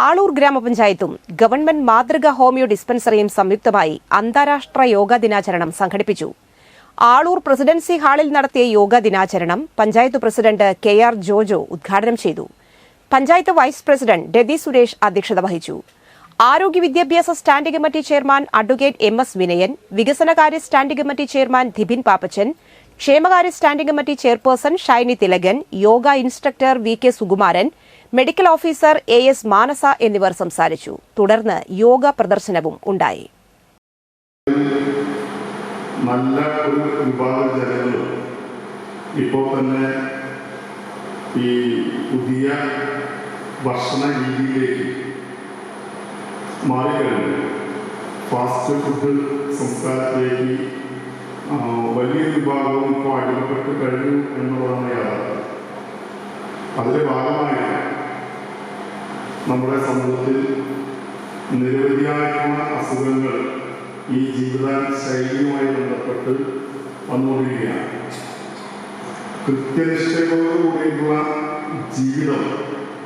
ആളൂർ ഗ്രാമപഞ്ചായത്തും ഗവൺമെന്റ് മാതൃക ഹോമിയോ ഡിസ്പെൻസറിയും സംയുക്തമായി അന്താരാഷ്ട്ര യോഗാ ദിനാചരണം സംഘടിപ്പിച്ചു. ആളൂർ പ്രസിഡൻസി ഹാളിൽ നടത്തിയ യോഗാ ദിനാചരണം panchayat president K R Jojo ഉദ്ഘാടനം ചെയ്തു. പഞ്ചായത്ത് വൈസ് പ്രസിഡന്റ് രതി സുരേഷ് അധ്യക്ഷത വഹിച്ചു. ആരോഗ്യ വിദ്യാഭ്യാസ standing committee chairman advocate M S Vinayan വികസനകാര്യ standing committee chairman Dhibin Pappachan ക്ഷേമകാര്യ standing committee chairperson Shiny Thilakan yoga instructor V K Sukumaran medical officer A S Manasa എന്നിവർ സംസാരിച്ചു. തുടർന്ന് യോഗ പ്രദർശനവും ഉണ്ടായി. നല്ല ഒരു വിഭാഗം ജനങ്ങൾ ഇപ്പോൾ തന്നെ ഈ പുതിയ ഭക്ഷണ രീതിയിലേക്ക് മാറിക്കഴിഞ്ഞു. ഫാസ്റ്റ് ഫുഡ് സംസ്കാരത്തിലേക്ക് വലിയ വിഭാഗവും ഇപ്പോൾ അടിമപ്പെട്ട് കഴിഞ്ഞു എന്നുള്ളതാണ് യാഥാർത്ഥ്യം. അതിന്റെ ഭാഗമായി നമ്മുടെ സമൂഹത്തിൽ നിരവധിയായിട്ടുള്ള അസുഖങ്ങൾ ഈ ജീവിത ശൈലിയുമായി ബന്ധപ്പെട്ട് വന്നുകൊണ്ടിരിക്കുകയാണ്. കൃത്യനിഷ്ഠയോടുകൂടിയുള്ള ജീവിതം